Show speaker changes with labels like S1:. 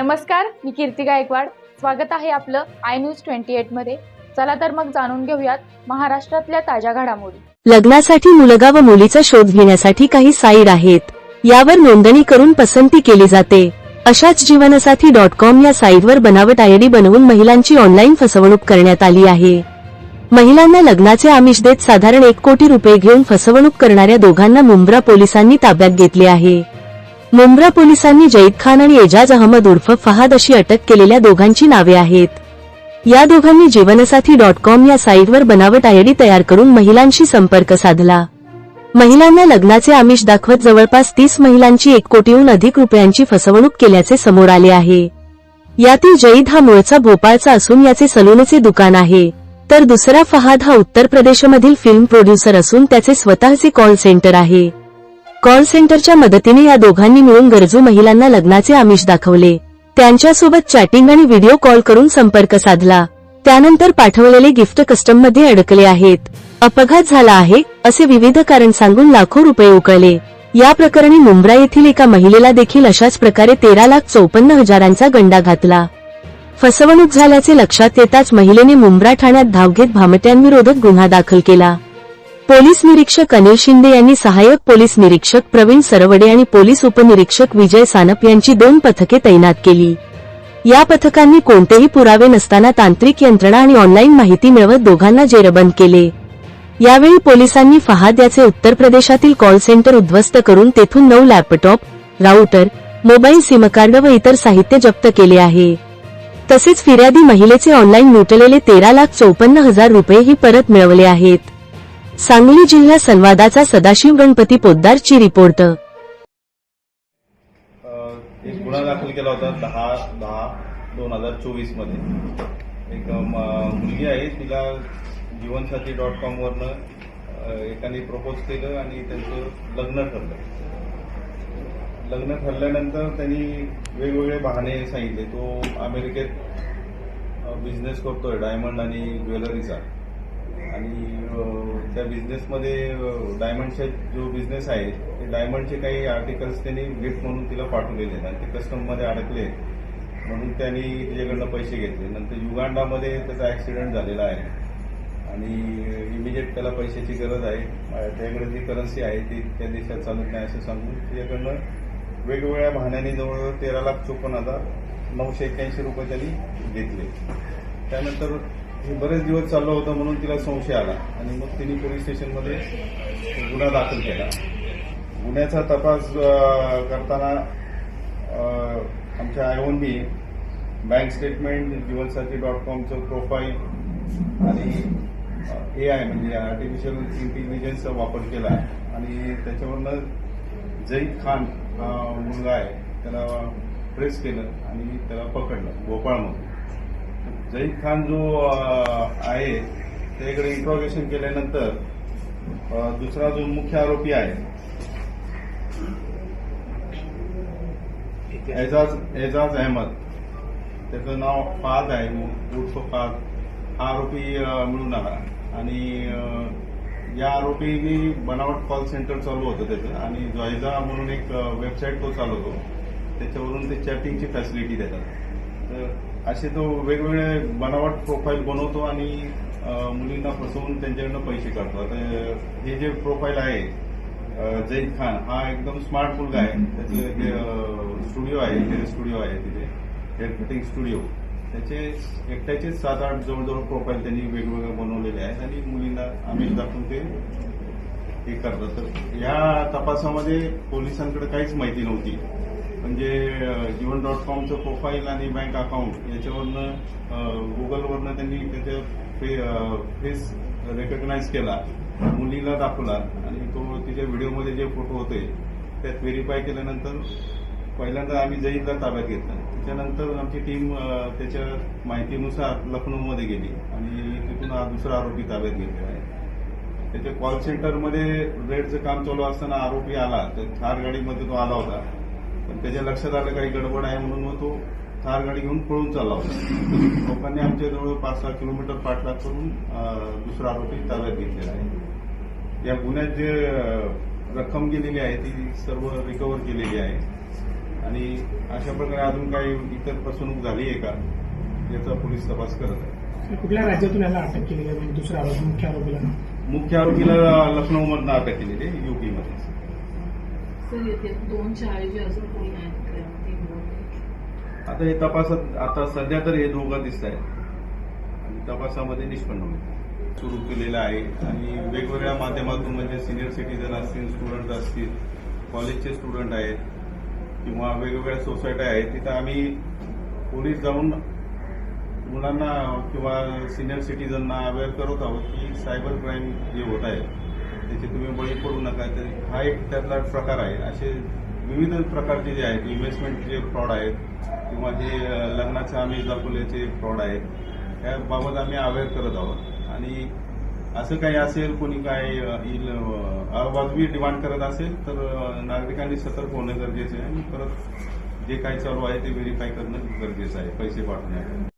S1: नमस्कार मी कीर्ती गायकवाड. स्वागत आहे आपलं आय न्यूज ट्वेंटी एटमध्ये. चला तर मग जाणून घेऊयात महाराष्ट्रातल्या ताज्या घडामोडी.
S2: लग्नासाठी मुलगा व मुलीचा शोध घेण्यासाठी काही साईड आहेत. यावर नोंदणी करून पसंती केली जाते. अशाच जीवनसाथी डॉट कॉम या साईटवर बनावट आयडी बनवून महिलांची ऑनलाईन फसवणूक करण्यात आली आहे. महिलांना लग्नाचे आमिष देत साधारण एक कोटी रुपये घेऊन फसवणूक करणाऱ्या दोघांना मुंब्रा पोलिसांनी ताब्यात घेतले आहे. मुंब्रा पोलिसांनी जईद खान आणि एजाज अहमद उर्फ फहाद अशी अटक केलेल्या दोघांची नावे आहेत. या दोघांनी जीवनसाथी डॉट कॉम या साईटवर बनावट आयडी तयार करून महिलांशी संपर्क साधला. महिलांना लग्नाचे आमिष दाखवत जवळपास तीस महिलांची एक कोटीहून अधिक रुपयांची फसवणूक केल्याचे समोर आले आहे. यातील जईद हा मूळचा भोपाळचा असून याचे सलूनचे दुकान आहे. तर दुसरा फहाद हा उत्तर प्रदेशमधील फिल्म प्रोड्युसर असून त्याचे स्वतःचे कॉल सेंटर आहे. कॉल सेंटरच्या मदतीने या दोघांनी मिळून गरजू महिलांना लग्नाचे आमिष दाखवले. त्यांच्यासोबत चॅटिंग आणि व्हिडिओ कॉल करून संपर्क साधला. त्यानंतर पाठवलेले गिफ्ट कस्टममध्ये अडकले आहेत. अपघात झाला आहे असे विविध कारण सांगून लाखो रुपये उकळले. या प्रकरणी मुंब्रा येथील एका महिलेला देखील अशाच प्रकारे तेरा लाख चौपन्न हजारांचा गंडा घातला. फसवणूक झाल्याचे लक्षात येताच महिलेने मुंब्रा ठाण्यात धाव घेत भामट्यांविरोधात गुन्हा दाखल केला. पोलीस निरीक्षक अनिल शिंदे यांनी सहाय्यक पोलीस निरीक्षक प्रवीण सरवडे आणि पोलीस उपनिरीक्षक विजय सानप यांची दोन पथके तैनात केली. या पथकांनी कोणतेही पुरावे नसताना तांत्रिक यंत्रणा आणि ऑनलाईन माहिती मिळवत दोघांना जेरबंद केले. यावेळी पोलिसांनी फहाद याचे उत्तर प्रदेशातील कॉल सेंटर उद्ध्वस्त करून तेथून नऊ laptop router mobile SIM card व इतर साहित्य जप्त केले आहे. तसेच फिर्यादी महिलेचे ऑनलाईन लुटलेले तेरा लाख चौपन्न हजार रुपयेही परत मिळवले आहेत. सांगली जिल्हा संवादाचा सदाशिव गणपती पोद्दारची रिपोर्ट.
S3: एक गुन्हा दाखल केला होता दहा दहा दोन हजार चोवीसमध्ये. एक मुलगी आहे तिला जीवनसाथी डॉट कॉम वरनं एकाने प्रपोज केलं आणि त्यांचं लग्न ठरलं. लग्न ठरल्यानंतर त्यांनी वेगवेगळे बहाणे सांगितले. तो अमेरिकेत बिझनेस करतोय डायमंड आणि ज्वेलरीचा आणि त्या बिझनेसमध्ये डायमंडचे जो बिझनेस आहे ते डायमंडचे काही आर्टिकल्स त्यांनी गिफ्ट म्हणून तिला पाठवलेले आहेत आणि ते कस्टममध्ये अडकले म्हणून त्यांनी तिच्याकडनं पैसे घेतले. नंतर युगांडामध्ये त्याचा ऍक्सिडेंट झालेला आहे. आणि इमिजिएट त्याला पैशाची गरज आहे. अ, त्याकडे जी करन्सी आहे ती त्या देशात चालत नाही असं सांगून तिच्याकडनं वेगवेगळ्या बहाण्याने जवळजवळ तेरा लाख चोपन्न हजार नऊशे एक्क्याऐंशी रुपये त्यांनी घेतले. त्यानंतर हे बरेच दिवस चाललं होतं म्हणून तिला संशय आला. आणि मग तिने पोलीस स्टेशनमध्ये गुन्हा दाखल केला. गुन्ह्याचा तपास करताना आमच्या आमच्या आयओनबी बँक स्टेटमेंट जीवनसाथी डॉट कॉमचं प्रोफाईल आणि ए आय म्हणजे आर्टिफिशियल इंटेलिजन्सचा वापर केला. आणि त्याच्यावरनं जईद खान हा मुलगा आहे त्याला प्रेस केलं आणि त्याला पकडलं भोपाळमध्ये. जईद खान जो आहे. त्याकडे इंट्रॉगेशन केल्यानंतर दुसरा जो मुख्य आरोपी आहे एजाज एजाज अहमद. त्याचं नाव फाद आहे उर्फ फाद. हा आरोपी मिळून आला. आणि या आरोपीनी बनावट कॉल सेंटर चालू होतं त्याचं. आणि जॉयझा म्हणून एक वेबसाईट तो चालवतो. त्याच्यावरून ते चॅटिंगची फॅसिलिटी देतात. तर असे तो वेगवेगळे बनावट प्रोफाईल बनवतो आणि मुलींना फसवून त्यांच्याकडनं पैसे काढतो. आता हे जे प्रोफाईल आहे जैद खान हा एकदम स्मार्ट मुलगा आहे. त्याचं हे स्टुडिओ आहे हेअर स्टुडिओ आहे तिथे. हेअर कटिंग स्टुडिओ त्याचे एकट्याचेच सात आठ जवळजवळ प्रोफाईल त्यांनी वेगवेगळे बनवलेले आहेत आणि मुलींना आमिष दाखवून ते हे करतात तर या तपासामध्ये पोलिसांकडे काहीच माहिती नव्हती. म्हणजे जीवन डॉट कॉमचं प्रोफाईल आणि बँक अकाउंट याच्यावरनं गुगलवरनं त्यांनी त्याच्या फे फेस रेकग्नाईज केला मुलीला दाखवला आणि तो तिच्या व्हिडिओमध्ये जे फोटो होते त्यात व्हेरीफाय केल्यानंतर पहिल्यांदा आम्ही जईदला ताब्यात घेतला. त्याच्यानंतर आमची टीम त्याच्या माहितीनुसार लखनौमध्ये गेली आणि तिथून हा दुसरा आरोपी ताब्यात घेतलेला आहे. त्याच्या कॉल सेंटरमध्ये रेडचं काम चालू असताना आरोपी आला तर थार गाडीमध्ये तो आला होता. पण त्याच्या लक्षात आलं काही गडबड आहे म्हणून मग तो थार गाडी घेऊन पळून चालला होता. लोकांनी आमच्या जवळ पाच सहा किलोमीटर पाठलाग करून दुसरा आरोपी ताब्यात घेतलेला आहे. या गुन्ह्यात जे रक्कम गेलेली आहे ती सर्व रिकव्हर केलेली आहे. आणि अशा प्रकारे अजून काही इतर फसवणूक झाली आहे का याचा पोलीस तपास करत आहे.
S4: कुठल्या राज्यातून याला अटक केली आहे? म्हणजे दुसरा आरोपी मुख्य आरोपीला?
S3: मुख्य आरोपीला लखनौमधनं अटक केलेली आहे युपीमध्ये.
S5: सर येथे दोन शाळे जे अजून कोणी आहेत
S3: आता हे तपासात आता सध्या तर हे दोघं दिसत आहेत. आणि तपासामध्ये निष्पन्न होईल. सुरू केलेलं आहे. आणि वेगवेगळ्या माध्यमातून म्हणजे सिनियर सिटीजन असतील स्टुडंट असतील कॉलेजचे स्टुडंट आहेत किंवा वेगवेगळ्या सोसायट्या आहेत तिथं आम्ही पोलीस जाऊन मुलांना किंवा सिनियर सिटीजनना अवेअर करत आहोत की सायबर क्राईम जे होत आहे त्याचे तुम्ही बळी पडू नका. तर हा एक त्यातला प्रकार आहे. असे विविध प्रकारचे जे आहेत इन्व्हेस्टमेंटचे फ्रॉड आहेत किंवा जे लग्नाचे आम्ही दाखवल्याचे फ्रॉड आहेत याबाबत आम्ही अवेअर करत आहोत. आणि असं काही असेल कोणी काय अवाजवी डिमांड करत असेल तर नागरिकांनी सतर्क होणं गरजेचं आहे. आणि परत जे काही चालू आहे ते व्हेरीफाय करणं गरजेचं आहे पैसे पाठवण्यासाठी.